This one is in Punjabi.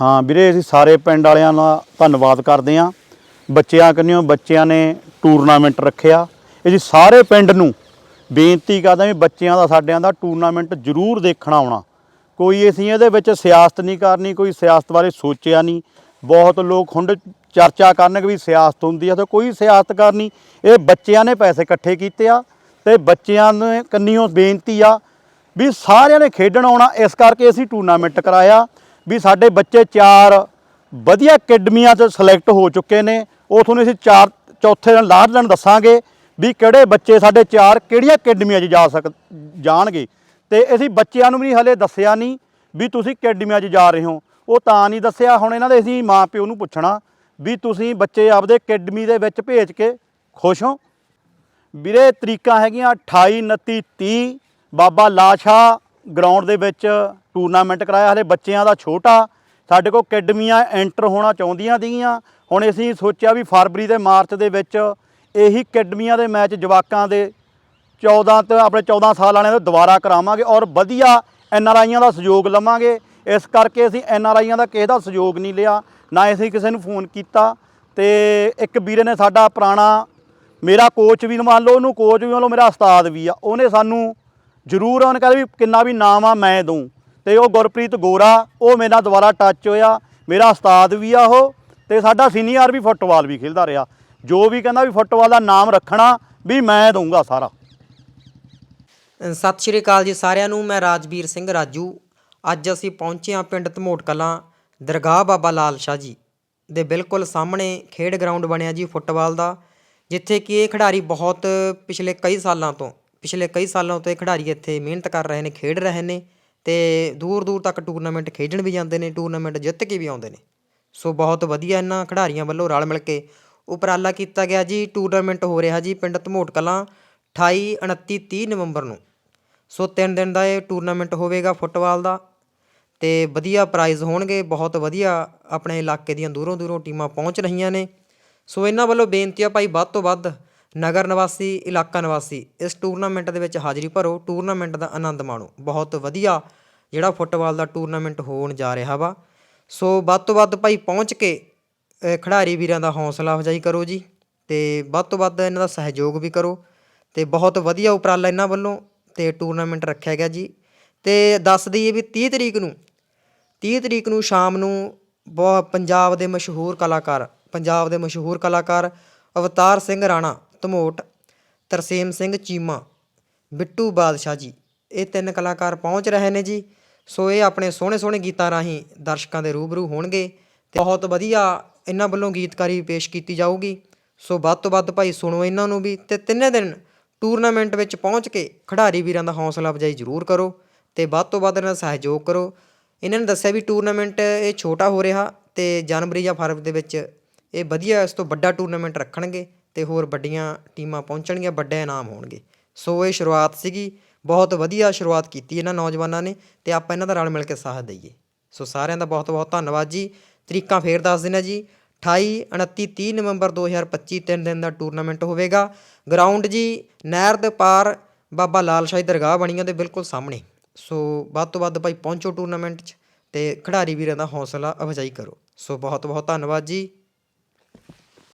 ਹਾਂ ਵੀਰੇ, ਅਸੀਂ ਸਾਰੇ ਪਿੰਡ ਵਾਲਿਆਂ ਦਾ ਧੰਨਵਾਦ ਕਰਦੇ ਹਾਂ। ਬੱਚਿਆਂ ਕੰਨਿਓ, ਬੱਚਿਆਂ ਨੇ ਟੂਰਨਾਮੈਂਟ ਰੱਖਿਆ। ਅਸੀਂ ਸਾਰੇ ਪਿੰਡ ਨੂੰ ਬੇਨਤੀ ਕਰਦੇ ਹਾਂ ਵੀ ਬੱਚਿਆਂ ਦਾ, ਸਾਡਿਆਂ ਦਾ ਟੂਰਨਾਮੈਂਟ ਜ਼ਰੂਰ ਦੇਖਣਾ ਆਉਣਾ। ਕੋਈ ਅਸੀਂ ਇਹਦੇ ਵਿੱਚ ਸਿਆਸਤ ਨਹੀਂ ਕਰਨੀ, ਕੋਈ ਸਿਆਸਤ ਬਾਰੇ ਸੋਚਿਆ ਨਹੀਂ। ਬਹੁਤ ਲੋਕ ਹੁੰਡ ਚਰਚਾ ਕਰਨਗੇ ਵੀ ਸਿਆਸਤ ਹੁੰਦੀ ਆ, ਤਾਂ ਕੋਈ ਸਿਆਸਤ ਕਰਨੀ। ਇਹ ਬੱਚਿਆਂ ਨੇ ਪੈਸੇ ਇਕੱਠੇ ਕੀਤੇ ਆ ਤੇ ਬੱਚਿਆਂ ਨੇ ਕੰਨਿਓ ਬੇਨਤੀ ਆ ਵੀ ਸਾਰਿਆਂ ਨੇ ਖੇਡਣ ਆਉਣਾ। ਇਸ ਕਰਕੇ ਅਸੀਂ ਟੂਰਨਾਮੈਂਟ ਕਰਾਇਆ। ਵੀ ਸਾਡੇ ਬੱਚੇ ਚਾਰ ਵਧੀਆ ਅਕੈਡਮੀਆਂ 'ਚ ਸਿਲੈਕਟ ਹੋ ਚੁੱਕੇ ਨੇ। ਉਹ ਤੁਹਾਨੂੰ ਅਸੀਂ ਚਾਰ, ਚੌਥੇ ਦਿਨ, ਲਾਸਟ ਦਿਨ ਦੱਸਾਂਗੇ ਵੀ ਕਿਹੜੇ ਬੱਚੇ ਸਾਡੇ ਚਾਰ ਕਿਹੜੀਆਂ ਅਕੈਡਮੀਆਂ 'ਚ ਜਾ ਸਕ, ਜਾਣਗੇ। ਤੇ ਅਸੀਂ ਬੱਚਿਆਂ ਨੂੰ ਵੀ ਹਲੇ ਦੱਸਿਆ ਨਹੀਂ ਵੀ ਤੁਸੀਂ ਅਕੈਡਮੀਆਂ 'ਚ ਜਾ ਰਹੇ ਹੋ। ਉਹ ਤਾਂ ਨਹੀਂ ਦੱਸਿਆ, ਹੁਣ ਇਹਨਾਂ ਦੇ ਅਸੀਂ ਮਾਂ ਪਿਓ ਨੂੰ ਪੁੱਛਣਾ ਵੀ ਤੁਸੀਂ ਬੱਚੇ ਆਪਦੇ ਅਕੈਡਮੀ ਦੇ ਵਿੱਚ ਭੇਜ ਕੇ ਖੁਸ਼ ਹੋ? ਵੀਰੇ, ਤਰੀਕਾਂ ਹੈਗੀਆਂ 28 29 30 ਬਾਬਾ ਲਾਸ਼ਾ ਗਰਾਊਂਡ ਦੇ ਵਿੱਚ ਟੂਰਨਾਮੈਂਟ ਕਰਾਇਆ। ਹਲੇ ਬੱਚਿਆਂ ਦਾ ਛੋਟਾ, ਸਾਡੇ ਕੋਲ ਅਕੈਡਮੀਆਂ ਐਂਟਰ ਹੋਣਾ ਚਾਹੁੰਦੀਆਂ ਸੀਗੀਆਂ। ਹੁਣ ਅਸੀਂ ਸੋਚਿਆ ਵੀ ਫਰਵਰੀ ਤੇ ਮਾਰਚ ਦੇ ਵਿੱਚ ਇਹੀ ਅਕੈਡਮੀਆਂ ਦੇ ਮੈਚ ਜਵਾਕਾਂ ਦੇ 14 ਤੇ ਆਪਣੇ 14 ਸਾਲ ਵਾਲਿਆਂ ਦੇ ਦੁਬਾਰਾ ਕਰਾਵਾਂਗੇ ਔਰ ਵਧੀਆ ਐਨ ਆਰ ਆਈਆਂ ਦਾ ਸਹਿਯੋਗ ਲਵਾਂਗੇ। ਇਸ ਕਰਕੇ ਅਸੀਂ ਐਨ ਆਰ ਆਈਆਂ ਦਾ ਕਿਸੇ ਦਾ ਸਹਿਯੋਗ ਨਹੀਂ ਲਿਆ, ਨਾ ਅਸੀਂ ਕਿਸੇ ਨੂੰ ਫੋਨ ਕੀਤਾ। ਤੇ ਇੱਕ ਵੀਰੇ ਨੇ ਸਾਡਾ ਪੁਰਾਣਾ, ਮੇਰਾ ਕੋਚ ਵੀ ਮੰਨ ਲਓ, ਉਹਨੂੰ ਕੋਚ ਵੀ ਮੰਨ ਲਓ, ਮੇਰਾ ਉਸਤਾਦ ਵੀ ਆ, ਉਹਨੇ ਸਾਨੂੰ ਜ਼ਰੂਰ ਉਹਨੇ ਕਹਿੰਦਾ ਵੀ ਕਿੰਨਾ ਵੀ ਨਾਮ ਆ ਮੈਂ ਦੂੰ ਤੇ ਉਹ ਗੁਰਪ੍ਰੀਤ ਗੋਰਾ, ਉਹ ਮੇਰੇ ਨਾਲ ਦੁਬਾਰਾ ਟੱਚ ਹੋਇਆ। ਮੇਰਾ ਉਸਤਾਦ ਵੀ ਆ ਉਹ, ਤੇ ਸਾਡਾ ਸੀਨੀਅਰ ਵੀ ਫੁੱਟਬਾਲ ਵੀ ਖੇਡਦਾ ਰਿਹਾ। ਜੋ ਵੀ ਕਹਿੰਦਾ ਵੀ ਫੁੱਟਬਾਲ ਦਾ ਨਾਮ ਰੱਖਣਾ, ਵੀ ਮੈਂ ਦਊਂਗਾ ਸਾਰਾ। ਸਤਿ ਸ਼੍ਰੀ ਅਕਾਲ ਜੀ ਸਾਰਿਆਂ ਨੂੰ, ਮੈਂ ਰਾਜਵੀਰ ਸਿੰਘ ਰਾਜੂ। ਅੱਜ ਅਸੀਂ ਪਹੁੰਚੇ ਹਾਂ ਪਿੰਡ ਧਮੋਟ ਕਲਾਂ, ਦਰਗਾਹ ਬਾਬਾ ਲਾਲ ਸ਼ਾਹ ਜੀ ਦੇ ਬਿਲਕੁਲ ਸਾਹਮਣੇ ਖੇਡ ਗਰਾਊਂਡ ਬਣਿਆ ਜੀ ਫੁੱਟਬਾਲ ਦਾ, ਜਿੱਥੇ ਕਿ ਇਹ ਖਿਡਾਰੀ ਬਹੁਤ ਪਿਛਲੇ ਕਈ ਸਾਲਾਂ ਤੋਂ ਪਿਛਲੇ ਕਈ ਸਾਲਾਂ ਤੋਂ ਇਹ ਖਿਡਾਰੀ ਇੱਥੇ ਮਿਹਨਤ ਕਰ ਰਹੇ ਨੇ, ਖੇਡ ਰਹੇ ਨੇ ਅਤੇ ਦੂਰ ਦੂਰ ਤੱਕ ਟੂਰਨਾਮੈਂਟ ਖੇਡਣ ਵੀ ਜਾਂਦੇ ਨੇ, ਟੂਰਨਾਮੈਂਟ ਜਿੱਤ ਕੇ ਵੀ ਆਉਂਦੇ ਨੇ। ਸੋ ਬਹੁਤ ਵਧੀਆ ਇਹਨਾਂ ਖਿਡਾਰੀਆਂ ਵੱਲੋਂ ਰਲ ਮਿਲ ਕੇ ਉਪਰਾਲਾ ਕੀਤਾ ਗਿਆ ਜੀ। ਟੂਰਨਾਮੈਂਟ ਹੋ ਰਿਹਾ ਜੀ ਪਿੰਡ ਧਮੋਟ ਕਲਾਂ 28 29 30 ਨਵੰਬਰ ਨੂੰ। ਸੋ ਤਿੰਨ ਦਿਨ ਦਾ ਇਹ ਟੂਰਨਾਮੈਂਟ ਹੋਵੇਗਾ ਫੁੱਟਬਾਲ ਦਾ ਤੇ ਵਧੀਆ ਪ੍ਰਾਈਜ਼ ਹੋਣਗੇ, ਬਹੁਤ ਵਧੀਆ ਆਪਣੇ ਇਲਾਕੇ ਦੀਆਂ ਦੂਰੋਂ ਦੂਰੋਂ ਟੀਮਾਂ ਪਹੁੰਚ ਰਹੀਆਂ ਨੇ। ਸੋ ਇਹਨਾਂ ਵੱਲੋਂ ਬੇਨਤੀ ਆ ਭਾਈ, ਵੱਧ ਤੋਂ ਵੱਧ ਨਗਰ ਨਿਵਾਸੀ, ਇਲਾਕਾ ਨਿਵਾਸੀ, ਇਸ ਟੂਰਨਾਮੈਂਟ ਦੇ ਵਿੱਚ ਹਾਜ਼ਰੀ ਭਰੋ। ਟੂਰਨਾਮੈਂਟ ਦਾ ਆਨੰਦ ਮਾਣੋ। ਬਹੁਤ ਵਧੀਆ ਜਿਹੜਾ ਫੁੱਟਬਾਲ ਦਾ ਟੂਰਨਾਮੈਂਟ ਹੋਣ ਜਾ ਰਿਹਾ ਵਾ। ਸੋ ਵੱਧ ਤੋਂ ਵੱਧ ਭਾਈ ਪਹੁੰਚ ਕੇ ਖਿਡਾਰੀ ਵੀਰਾਂ ਦਾ ਹੌਸਲਾ ਅਫਜ਼ਾਈ ਕਰੋ ਜੀ ਤੇ ਵੱਧ ਤੋਂ ਵੱਧ ਇਹਨਾਂ ਦਾ ਸਹਿਯੋਗ ਵੀ ਕਰੋ ਤੇ ਬਹੁਤ ਵਧੀਆ ਉਪਰਾਲਾ ਇਹਨਾਂ ਵੱਲੋਂ ਤੇ ਟੂਰਨਾਮੈਂਟ ਰੱਖਿਆ ਗਿਆ ਜੀ। ਤੇ ਦੱਸ ਦਈਏ ਵੀ 30 ਤਰੀਕ ਨੂੰ 30 ਤਰੀਕ ਨੂੰ ਸ਼ਾਮ ਨੂੰ ਬਹੁਤ ਪੰਜਾਬ ਦੇ ਮਸ਼ਹੂਰ ਕਲਾਕਾਰ, ਪੰਜਾਬ ਦੇ ਮਸ਼ਹੂਰ ਕਲਾਕਾਰ ਅਵਤਾਰ ਸਿੰਘ ਰਾਣਾ ਧਮੋਟ ਤਰਸੇਮ ਸਿੰਘ ਚੀਮਾ, ਬਿੱਟੂ ਬਾਦਸ਼ਾਹ ਜੀ। ਇਹ ਤਿੰਨ ਕਲਾਕਾਰ ਪਹੁੰਚ ਰਹੇ ਨੇ ਜੀ। ਸੋ ਇਹ ਆਪਣੇ ਸੋਹਣੇ ਸੋਹਣੇ ਗੀਤਾਂ ਰਾਹੀਂ ਦਰਸ਼ਕਾਂ ਦੇ ਰੂਬਰੂ ਹੋਣਗੇ ਤੇ ਬਹੁਤ ਵਧੀਆ ਇਹਨਾਂ ਵੱਲੋਂ ਗੀਤਕਾਰੀ ਪੇਸ਼ ਕੀਤੀ ਜਾਊਗੀ। ਸੋ ਵੱਧ ਤੋਂ ਵੱਧ ਭਾਈ ਸੁਣੋ ਇਹਨਾਂ ਨੂੰ ਵੀ ਤੇ ਤਿੰਨੇ ਦਿਨ ਟੂਰਨਾਮੈਂਟ ਵਿੱਚ ਪਹੁੰਚ ਕੇ ਖਿਡਾਰੀ ਵੀਰਾਂ ਦਾ ਹੌਸਲਾ ਅਫਜ਼ਾਈ ਜ਼ਰੂਰ ਕਰੋ ਤੇ ਵੱਧ ਤੋਂ ਵੱਧ ਇਹਨਾਂ ਦਾ ਸਹਿਯੋਗ ਕਰੋ। ਇਹਨਾਂ ਨੇ ਦੱਸਿਆ ਵੀ ਟੂਰਨਾਮੈਂਟ ਇਹ ਛੋਟਾ ਹੋ ਰਿਹਾ ਤੇ ਜਨਵਰੀ ਜਾਂ ਫਰਵਰੀ ਦੇ ਵਿੱਚ ਇਹ ਵਧੀਆ ਇਸ ਤੋਂ ਵੱਡਾ ਟੂਰਨਾਮੈਂਟ ਰੱਖਣਗੇ। ਅਤੇ ਹੋਰ ਵੱਡੀਆਂ ਟੀਮਾਂ ਪਹੁੰਚਣਗੀਆਂ, ਵੱਡੇ ਇਨਾਮ ਹੋਣਗੇ। ਸੋ ਇਹ ਸ਼ੁਰੂਆਤ ਸੀਗੀ। ਬਹੁਤ ਵਧੀਆ ਸ਼ੁਰੂਆਤ ਕੀਤੀ ਇਹਨਾਂ ਨੌਜਵਾਨਾਂ ਨੇ ਅਤੇ ਆਪਾਂ ਇਹਨਾਂ ਦਾ ਰਲ ਮਿਲ ਕੇ ਸਾਥ ਦਈਏ। ਸੋ ਸਾਰਿਆਂ ਦਾ ਬਹੁਤ ਬਹੁਤ ਧੰਨਵਾਦ ਜੀ। ਤਰੀਕਾਂ ਫੇਰ ਦੱਸ ਦਿੰਦਾ ਜੀ। 28 29 30 ਨਵੰਬਰ 2025 ਤਿੰਨ ਦਿਨ ਦਾ ਟੂਰਨਾਮੈਂਟ ਹੋਵੇਗਾ। ਗਰਾਊਂਡ ਜੀ, ਨਹਿਰ ਦੇ ਪਾਰ ਬਾਬਾ ਲਾਲ ਸ਼ਾਹੀ ਦਰਗਾਹ ਬਣੀ ਆ ਦੇ ਬਿਲਕੁਲ ਸਾਹਮਣੇ। ਸੋ ਵੱਧ ਤੋਂ ਵੱਧ ਭਾਈ ਪਹੁੰਚੋ ਟੂਰਨਾਮੈਂਟ 'ਚ ਤੇ ਖਿਡਾਰੀ ਵੀਰਾਂ ਦਾ ਹੌਸਲਾ ਅਫਜ਼ਾਈ ਕਰੋ। ਸੋ ਬਹੁਤ ਬਹੁਤ ਧੰਨਵਾਦ ਜੀ।